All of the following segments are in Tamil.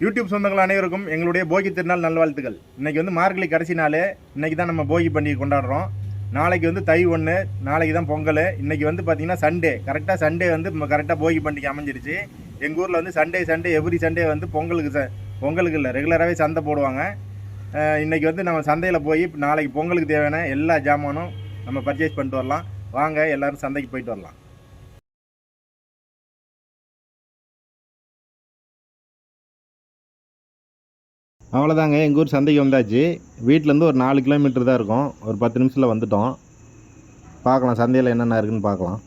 யூடியூப் சொந்தங்கள் அனைவருக்கும் எங்களுடைய போகி திருநாள் நல்வாழ்த்துக்கள். இன்னைக்கு வந்து மார்கழி கடைசி நாள். இன்னைக்கு தான் நம்ம போகி பண்டிகை கொண்டாடுறோம். நாளைக்கு வந்து தை ஒன்று நாளைக்கு தான் பொங்கல். இன்னைக்கு வந்து பார்த்தீங்கன்னா சண்டே. கரெக்டாக சண்டே வந்து கரெக்டாக போகி பண்டிகை அமைஞ்சிருச்சு. எங்கள் ஊரில் வந்து சண்டே சண்டே எவ்ரி சண்டே வந்து பொங்கலுக்கு ச பொங்கலுக்கு இல்லை ரெகுலராகவே சந்தை போடுவாங்க. அஹ் இன்னைக்கு வந்து நம்ம சந்தையில் போய் நாளைக்கு பொங்கலுக்கு தேவையான எல்லா ஜாமானும் நம்ம பர்ச்சேஸ் பண்ணிட்டு வரலாம். வாங்க எல்லாரும் சந்தைக்கு போயிட்டு வரலாம். அவ்வளோதாங்க எங்கள் ஊர் சந்தைக்கு வந்தாச்சு. வீட்டிலேருந்து ஒரு நாலு கிலோமீட்டர் தான் இருக்கும். ஒரு பத்து நிமிஷத்தில் வந்துட்டோம். பார்க்கலாம் சந்தையில் என்னென்ன இருக்குன்னு பார்க்கலாம்.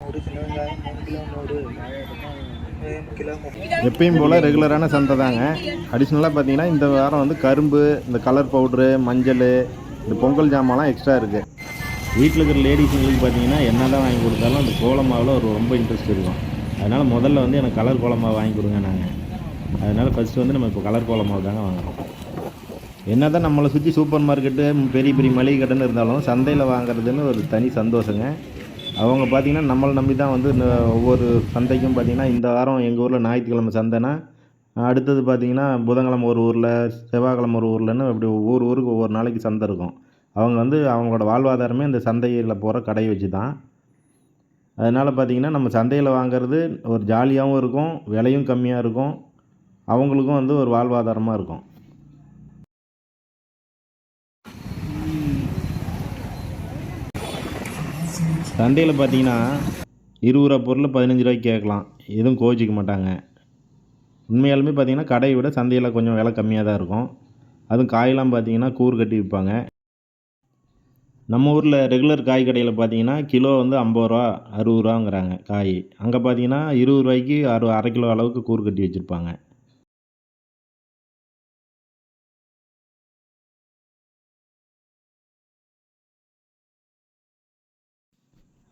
ஒரு எப்பயும் போல் ரெகுலரான சந்தை தாங்க. அடிஷ்னலாக பார்த்தீங்கன்னா இந்த வாரம் வந்து கரும்பு இந்த கலர் பவுட்ரு மஞ்சள் இந்த பொங்கல் ஜாமான்லாம் எக்ஸ்ட்ரா இருக்குது வீட்டில் இருக்கிற லேடிஸுங்களுக்கு பார்த்தீங்கன்னா என்ன தான் வாங்கி கொடுத்தாலும் அந்த கோலமாவில் ஒரு ரொம்ப இன்ட்ரெஸ்ட் இருக்கும். அதனால் முதல்ல வந்து எனக்கு கலர் கோலமாக வாங்கி கொடுங்க நாங்கள் அதனால் ஃபஸ்ட்டு வந்து நம்ம இப்போ கலர் கோலமாவு தாங்க வாங்குறோம். என்ன தான் நம்மளை சுற்றி சூப்பர் மார்க்கெட்டு பெரிய பெரிய மளிகை கடைன்னு இருந்தாலும் சந்தையில் வாங்குறதுன்னு ஒரு தனி சந்தோஷங்க. அவங்க பார்த்திங்கன்னா நம்மளை நம்பி தான் வந்து இந்த ஒவ்வொரு சந்தைக்கும் பார்த்திங்கன்னா இந்த வாரம் எங்கள் ஊரில் ஞாயிற்றுக்கிழமை சந்தைனா அடுத்தது பார்த்திங்கன்னா புதன்கிழமை ஒரு ஊரில் செவ்வாய்க்கிழமை ஒரு ஊர்லன்னு அப்படி ஒவ்வொரு ஊருக்கு ஒவ்வொரு நாளைக்கு சந்தை இருக்கும். அவங்க வந்து அவங்களோட வாழ்வாதாரமே இந்த சந்தையில் போகிற கடையை வச்சு தான் அதனால் பார்த்திங்கன்னா நம்ம சந்தையில் வாங்குறது ஒரு ஜாலியாகவும் இருக்கும் விலையும் கம்மியாக இருக்கும். அவங்களுக்கும் வந்து ஒரு வாழ்வாதாரமாக இருக்கும். சந்தையில் பார்த்தீங்கன்னா இருபது ரூபா பொருள் பதினஞ்சு ரூபாய்க்கு கேட்கலாம். எதுவும் கோச்சிக்க மாட்டாங்க. உண்மையாலுமே பார்த்தீங்கன்னா கடையை விட சந்தையில் கொஞ்சம் விலை கம்மியாக தான் இருக்கும். அதுவும் காயெல்லாம் பார்த்தீங்கன்னா கூறு கட்டி விற்பாங்க. நம்ம ஊரில் ரெகுலர் காய் கடையில் பார்த்தீங்கன்னா கிலோ வந்து ஐம்பது ரூபா அறுபது ரூபாங்கிறாங்க காய். அங்கே பார்த்தீங்கன்னா இருபது ரூபாய்க்கு அறு அரை கிலோ அளவுக்கு கூறு கட்டி வச்சுருப்பாங்க.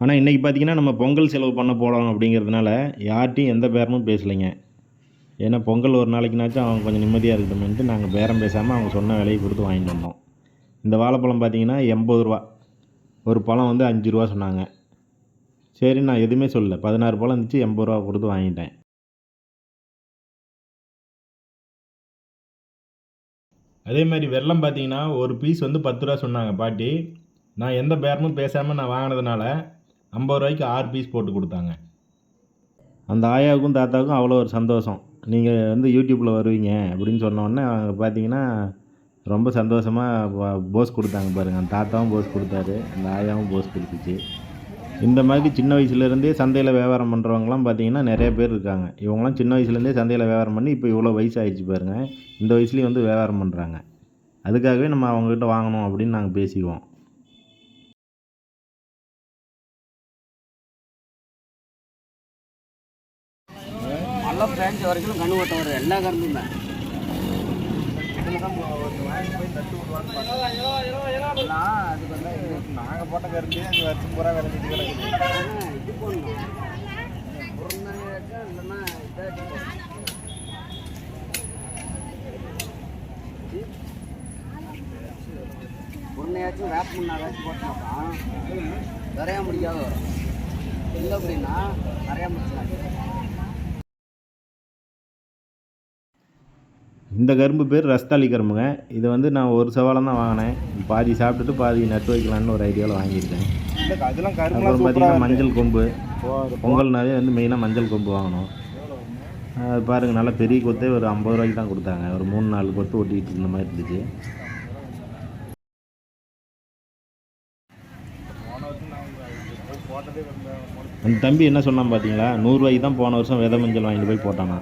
ஆனால் இன்றைக்கி பார்த்தீங்கன்னா நம்ம பொங்கல் செலவு பண்ண போகிறோம் அப்படிங்கிறதுனால யார்கிட்டையும் எந்த பேரமும் பேசலைங்க. ஏன்னா பொங்கல் ஒரு நாளைக்குனாச்சும் அவங்க கொஞ்சம் நிம்மதியாக இருக்கட்டும்ன்ட்டு நாங்கள் பேரம் பேசாமல் அவங்க சொன்ன விலையை கொடுத்து வாங்கிட்டு வந்தோம். இந்த வாழைப்பழம் பார்த்தீங்கன்னா எண்பது ரூபா. ஒரு பழம் வந்து அஞ்சு ரூபா சொன்னாங்க. சரி நான் எதுவுமே சொல்லல. பதினாறு பழம் இருந்துச்சு எண்பது ரூபா கொடுத்து வாங்கிட்டேன். அதே மாதிரி வெல்லம் பார்த்தீங்கன்னா ஒரு பீஸ் வந்து பத்து ரூபா சொன்னாங்க பாட்டி. நான் எந்த பேரமும் பேசாமல் நான் வாங்கினதுனால ஐம்பது ரூபாய்க்கு ஆறு பீஸ் போட்டு கொடுத்தாங்க. அந்த ஆயாவுக்கும் தாத்தாவுக்கும் அவ்வளோ ஒரு சந்தோஷம். நீங்கள் வந்து யூடியூப்பில் வருவீங்க அப்படின்னு சொன்னோடனே அவங்க பார்த்தீங்கன்னா ரொம்ப சந்தோஷமாக போஸ் கொடுத்தாங்க பாருங்கள் அந்த தாத்தாவும் போஸ் கொடுத்தாரு அந்த ஆயாவும் போஸ் கொடுத்துச்சு. இந்த மாதிரி சின்ன வயசுலேருந்தே சந்தையில் வியாபாரம் பண்ணுறவங்களாம் பார்த்தீங்கன்னா நிறைய பேர் இருக்காங்க. இவங்களாம் சின்ன வயசுலேருந்தே சந்தையில் வியாபாரம் பண்ணி இப்போ இவ்வளோ வயசு ஆயிடுச்சு பாருங்கள் இந்த வயசுலேயும் வந்து வியாபாரம் பண்ணுறாங்க அதுக்காகவே நம்ம அவங்ககிட்ட வாங்கணும் அப்படின்னு நாங்கள் பேசிக்குவோம். நல்ல பிரான்ச் வரைக்கும் கண்ணு ஓட்டம் வரும். எல்லா கரும்புமே. அதுக்கு வந்து நாங்கள் போட்ட கரும்பு அது வருஷம் பூரா விளைஞ்சிட்டு கிடக்குது. இது பண்ணணும் முருங்கைக்கா இல்லைன்னா இதாச்சும் போடணும். முருங்கையாச்சும் வேப்ப முன்னாச்சும் போட்டோம்னா நிறையா முடியாத வரும். இல்லை அப்படின்னா நிறையா முடிச்சு இந்த கரும்பு பேர் ரஸ்தாளி கரும்புங்க. இதை வந்து நான் ஒரு சவாலம் தான் வாங்கினேன். பாதி சாப்பிட்டுட்டு பாதி நட்டு வைக்கலான்னு ஒரு ஐடியாவில் வாங்கியிருக்கேன். அப்புறம் பார்த்தீங்கன்னா மஞ்சள் கொம்பு. பொங்கல்னாவே வந்து மெயினாக மஞ்சள் கொம்பு வாங்கணும். அது பாருங்கள் நல்லா பெரிய கொத்தே ஒரு ஐம்பது ரூபாய்க்கு தான் கொடுத்தாங்க. ஒரு மூணு நாலு கொத்து ஒட்டிக்கிட்டு இருந்த மாதிரி இருந்துச்சு. அந்த தம்பி என்ன சொன்னான் பார்த்தீங்களா? நூறுரூவாய்க்கு தான் போன வருஷம் விதை மஞ்சள் வாங்கிட்டு போய் போட்டானா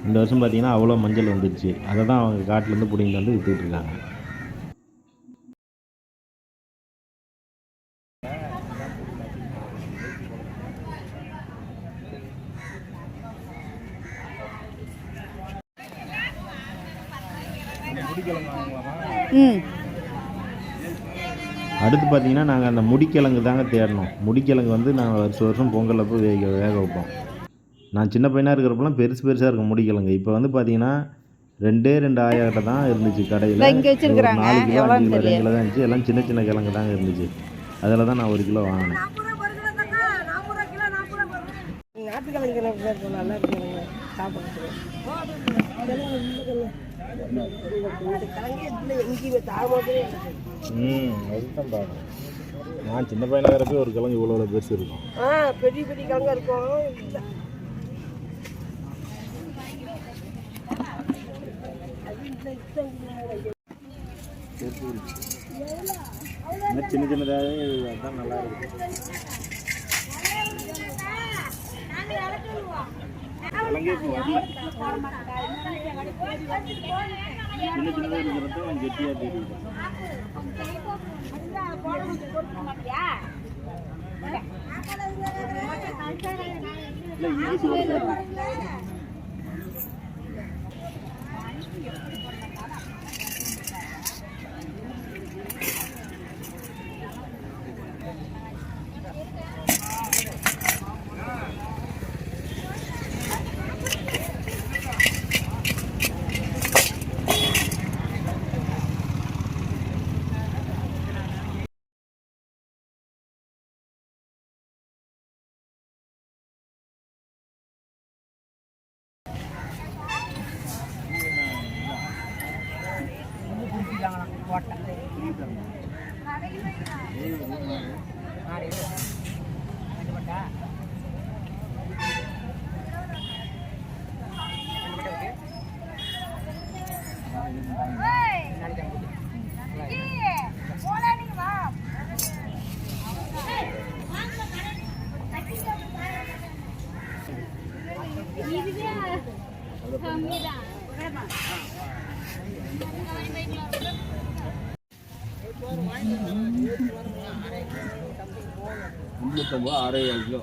இந்த வருஷம் பார்த்தீங்கன்னா அவ்வளோ மஞ்சள் வந்துடுச்சு. அதை தான் அவங்க காட்டிலேருந்து பிடிங்கிட்டு வந்து ம். அடுத்து பார்த்தீங்கன்னா நாங்கள் அந்த முடிக்கிழங்கு தாங்க தேடணும். முடிக்கிழங்கு வந்து நாங்கள் வருஷம் வருஷம் பொங்கல் அப்போ வேக வேக வைப்போம். நான் சின்ன பையனாக இருக்கிறப்பெல்லாம் பெருசு பெருசாக இருக்கும் முடிக்கிழங்கு இப்போ வந்து பார்த்தீங்கன்னா ரெண்டே ரெண்டு ஆயாக்கிட்ட தான் இருந்துச்சு கடையில். இதோ இங்க வச்சிருக்கறாங்க. நாலு கிலோ அஞ்சு கிலோ. ரெண்டு கிலோ தான் இருந்துச்சு. எல்லாம் சின்ன சின்ன கிழங்கு தாங்க இருந்துச்சு. அதில் தான் நான் ஒரு கிலோ வாங்கினேன். ம் அதுதான் பாருங்க நான் சின்ன பையனாக இருக்கிறப்ப ஒரு கிழங்கு இவ்வளோ பெருசு இருக்கும். ஆ பெரிய பெரிய கிழங்கா இருக்கும் இல்லை இன்னும் சின்ன சின்னதாக அதுதான் நல்லா இருக்கு சின்ன சின்னதாக இருக்கிறது கொஞ்சம் கெட்டியாக தெரியுது இல்லை இங்கிலீஷ் முந்நூற்றம்பது ஆறே ஏழு கிலோ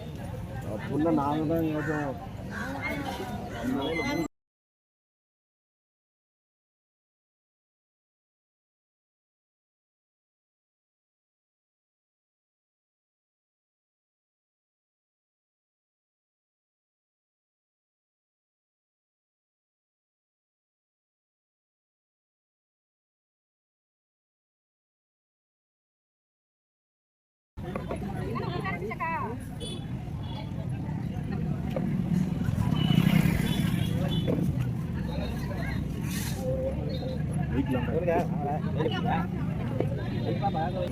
அப்படின்னா நாங்கள்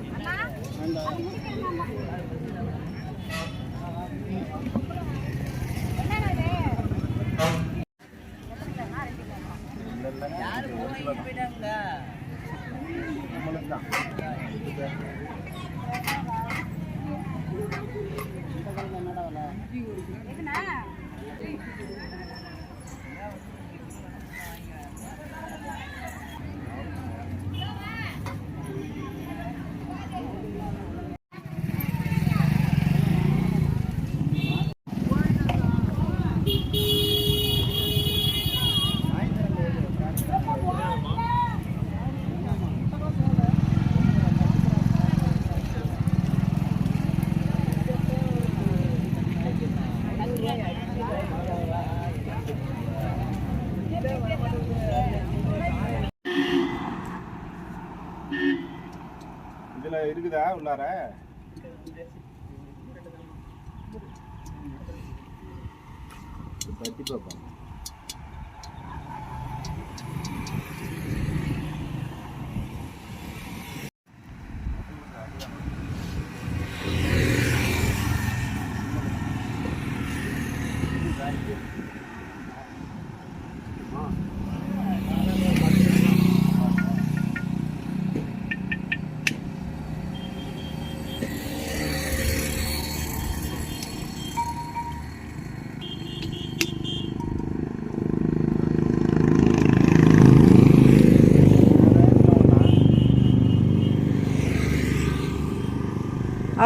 இதில் இருக்குதா உள்ளார? தட்டி பார்ப்போம்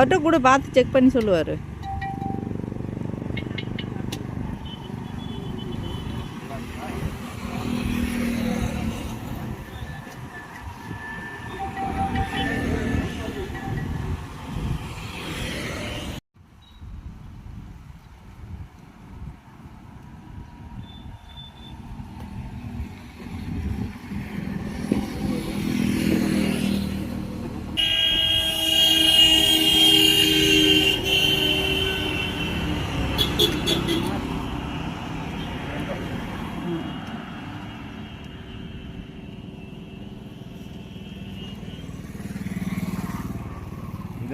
மட்டும் கூட பார்த்து செக் பண்ணி சொல்லுவார்.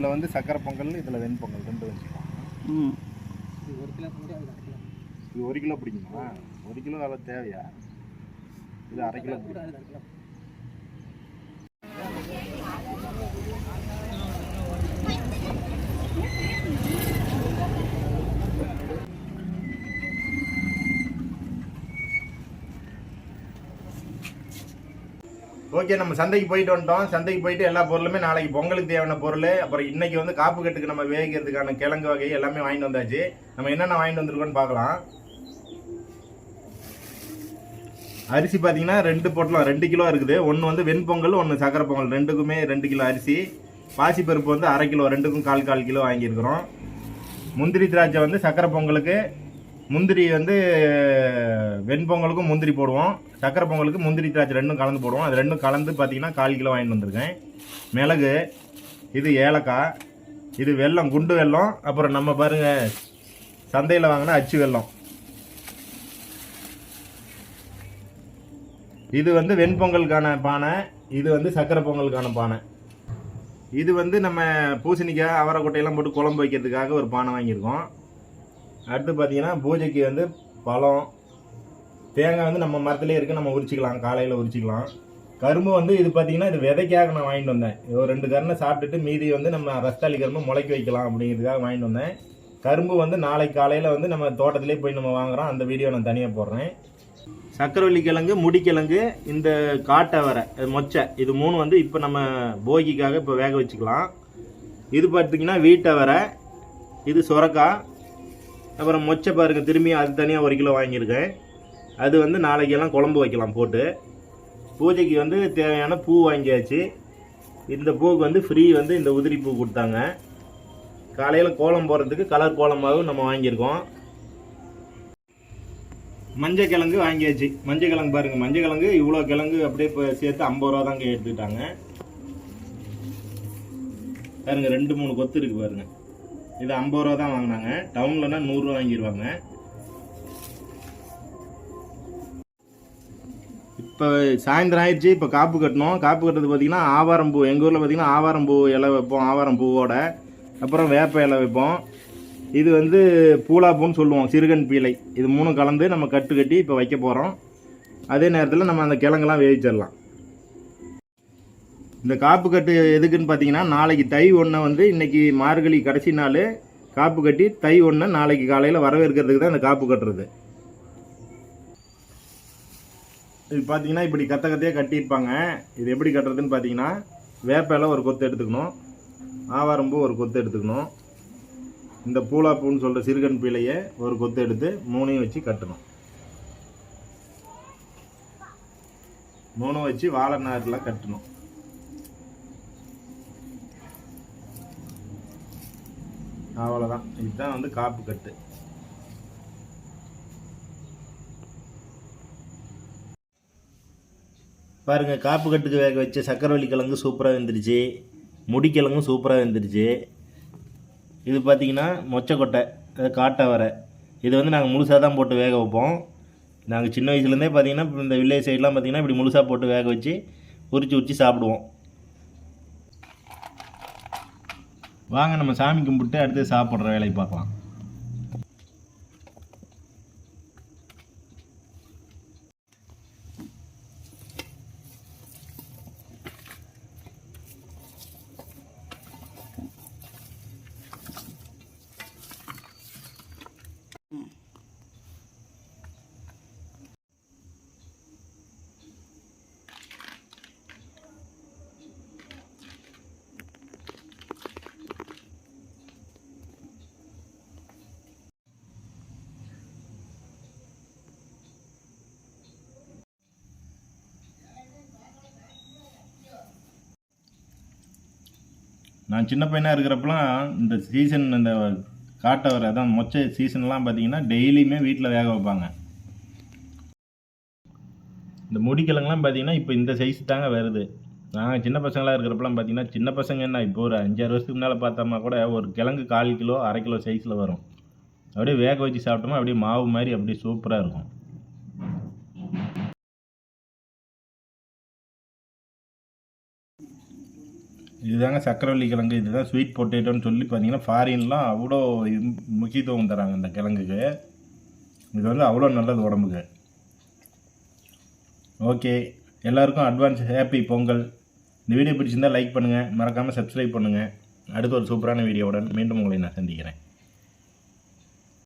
வந்து சக்கரை பொங்கல் இதில் வெண்பொங்கல் ரெண்டு வச்சுக்கலாம் ம். இது ஒரு கிலோ இது ஒரு கிலோ பிடிக்குமா? ஒரு கிலோ அவ்வளோ தேவையா? இது அரை கிலோ பிடிக்கும் ஓகே நம்ம சந்தைக்கு போயிட்டு வந்துட்டோம். சந்தைக்கு போயிட்டு எல்லா பொருளுமே நாளைக்கு பொங்கலுக்கு தேவையான பொருள். அப்புறம் இன்னைக்கு வந்து காப்பு கட்டுக்கு நம்ம வேகிறதுக்கான கிழங்கு வகை எல்லாமே வாங்கிட்டு வந்தாச்சு. நம்ம என்னென்ன வாங்கிட்டு வந்திருக்கோம்னு பார்க்கலாம். அரிசி பார்த்தீங்கன்னா ரெண்டு பொட்டலம் ரெண்டு கிலோ இருக்குது. ஒன்று வந்து வெண்பொங்கல் ஒன்று சக்கரை பொங்கல் ரெண்டுக்குமே ரெண்டு கிலோ அரிசி. பாசிப்பருப்பு வந்து அரை கிலோ ரெண்டுக்கும் கால் கால் கிலோ வாங்கியிருக்கிறோம். முந்திரி திராட்சை வந்து சக்கரை பொங்கலுக்கு முந்திரி வந்து வெண்பொங்கலுக்கும் முந்திரி போடுவோம். சக்கரை பொங்கலுக்கு முந்திரி திராட்சை ரெண்டும் கலந்து போடுவோம். அது ரெண்டும் கலந்து பார்த்தீங்கன்னா கால் கிலோ வாங்கிட்டு வந்திருக்கேன். மிளகு இது ஏலக்காய் இது வெல்லம் குண்டு வெல்லம். அப்புறம் நம்ம பாருங்க சந்தையில் வாங்கின அச்சு வெல்லம். இது வந்து வெண்பொங்கலுக்கான பானை இது வந்து சக்கரை பொங்கலுக்கான பானை. இது வந்து நம்ம பூசணிக்காய் அவரைக்கொட்டையெல்லாம் போட்டு குழம்பு வைக்கிறதுக்காக ஒரு பானை வாங்கியிருக்கோம். அடுத்து பார்த்தீங்கன்னா பூஜைக்கு வந்து பழம் தேங்காய் வந்து நம்ம மரத்துலேயே இருக்குது நம்ம உரிச்சிக்கலாம் காலையில் உரிச்சிக்கலாம். கரும்பு வந்து இது பார்த்தீங்கன்னா இது விதைக்காக நான் வாங்கிட்டு வந்தேன். ஒரு ரெண்டு கருணை சாப்பிட்டுட்டு மீதி வந்து நம்ம ரஸ்தாளி கரும்பு முளைக்க வைக்கலாம் அப்படிங்கிறதுக்காக வாங்கிட்டு வந்தேன். கரும்பு வந்து நாளைக்கு காலையில் வந்து நம்ம தோட்டத்திலே போய் நம்ம வாங்குறோம். அந்த வீடியோ நான் தனியாக போடுறேன். சக்கரவள்ளி கிழங்கு முடிக்கிழங்கு இந்த காட்டவரை இது மொச்சை இது மூணு வந்து இப்போ நம்ம போகிக்காக இப்போ வேக வச்சுக்கலாம். இது பார்த்தீங்கன்னா வீட்டவரை இது சுரக்காய் அப்புறம் மொச்சை பாருங்க திரும்பி அது தனியாக ஒரு கிலோ வாங்கியிருக்கேன். அது வந்து நாளைக்கெல்லாம் குழம்பு வைக்கலாம் போட்டு. பூஜைக்கு வந்து தேவையான பூ வாங்கியாச்சு. இந்த பூவுக்கு வந்து ஃப்ரீ வந்து இந்த உதிரி பூ கொடுத்தாங்க. காலையில் கோலம் போடுறதுக்கு கலர் கோலமாகவும் நம்ம வாங்கியிருக்கோம். மஞ்சள் கிழங்கு வாங்கியாச்சு. மஞ்சள் கிழங்கு பாருங்க மஞ்சள் கிழங்கு இவ்வளோ கிழங்கு அப்படியே இப்போ சேர்த்து ஐம்பது ரூபா தாங்க எடுத்துக்கிட்டாங்க. பாருங்க ரெண்டு மூணு கொத்து இருக்கு பாருங்க. இது ஐம்பது ரூபா தான் வாங்கினாங்க. டவுன்லனா நூறுரூவா வாங்கிடுவாங்க இப்போ சாயந்தரம் ஆயிடுச்சு இப்போ காப்பு கட்டணும். காப்பு கட்டுறது பார்த்தீங்கன்னா ஆவாரம் பூ. எங்கள் ஊரில் பார்த்தீங்கன்னா ஆவாரம் பூ இலை வைப்போம் ஆவாரம் பூவோட. அப்புறம் வேப்ப இலை வைப்போம். இது வந்து பூலாப்பூன்னு சொல்லுவோம் சிறுகன் பீலை. இது மூணும் கலந்து நம்ம கட்டு கட்டி இப்போ வைக்க போகிறோம் அதே நேரத்தில் நம்ம அந்த கிழங்கெல்லாம் வேவிச்சிடலாம். இந்த காப்பு கட்டு எதுக்குன்னு பார்த்தீங்கன்னா நாளைக்கு தை ஒன்றை வந்து இன்னைக்கு மார்கழி கடைசி நாள் காப்பு கட்டி தை ஒன்றை நாளைக்கு காலையில் வரவேற்கிறதுக்கு தான் இந்த காப்பு கட்டுறது. இது பார்த்தீங்கன்னா இப்படி கத்த கத்தையாக கட்டியிருப்பாங்க. இது எப்படி கட்டுறதுன்னு பார்த்தீங்கன்னா வேப்ப ஒரு கொத்து எடுத்துக்கணும். ஆவாரம்பூ ஒரு கொத்து எடுத்துக்கணும். இந்த பூலாப்பூன்னு சொல்கிற சிறுகன் பீலையை ஒரு கொத்து எடுத்து மூணையும் வச்சு கட்டணும். மூணும் வச்சு வாழை நாரில் கட்டணும். அவ்வளோதான் இதுதான் வந்து காப்பு கட்டு. பாருங்க காப்பு கட்டுக்கு வேக வச்ச சக்கரவள்ளி கிழங்கு சூப்பராக வெந்துருச்சு. முடிக்கிழங்கும் சூப்பராக வெந்துருச்சு. இது பார்த்தீங்கன்னா மொச்சக்கொட்டை அது காட்டவரை. இது வந்து நாங்கள் முழுசாக தான் போட்டு வேக வைப்போம். நாங்கள் சின்ன வயசுலேருந்தே பார்த்தீங்கன்னா இந்த வில்லேஜ் சைட்லாம் பார்த்திங்கன்னா இப்படி முழுசாக போட்டு வேக வச்சு உரிச்சு உரிச்சு சாப்பிடுவோம். வாங்க நம்ம சாமி கும்பிட்டு அடுத்து சாப்பிட்ற வேலையை பார்க்கலாம். நான் சின்ன பையனாக இருக்கிறப்பலாம் இந்த சீசன் இந்த காட்டை வர அதான் மொச்சை சீசன்லாம் பார்த்தீங்கன்னா டெய்லியுமே வீட்டில் வேக வைப்பாங்க. இந்த முடிக்கிழங்குலாம் பார்த்தீங்கன்னா இப்போ இந்த சைஸ் தாங்க வருது. நாங்கள் சின்ன பசங்களாக இருக்கிறப்பலாம் பார்த்தீங்கன்னா சின்ன பசங்க என்ன இப்போ ஒரு அஞ்சாறு வருஷத்துக்கு முன்னால் பார்த்தோம்னா கூட ஒரு கிழங்கு கால் கிலோ அரை கிலோ சைஸில் வரும். அப்படியே வேக வச்சு சாப்பிட்டோமா அப்படியே மாவு மாதிரி அப்படியே சூப்பராக இருக்கும். இதுதாங்க சக்கரவள்ளி கிழங்கு இதுதான் ஸ்வீட் பொட்டேட்டோன்னு சொல்லி பார்த்தீங்கன்னா ஃபாரின்லாம் அவ்வளோ முக்கியத்துவம் தராங்க இந்த கிழங்குக்கு. இது வந்து அவ்வளோ நல்லது உடம்புக்கு. ஓகே எல்லாருக்கும் அட்வான்ஸ் ஹேப்பி பொங்கல். இந்த வீடியோ பிடிச்சிருந்தால் லைக் பண்ணுங்கள் மறக்காமல் சப்ஸ்கிரைப் பண்ணுங்கள் அடுத்த ஒரு சூப்பரான வீடியோவுடன் மீண்டும் உங்களை நான் சந்திக்கிறேன்.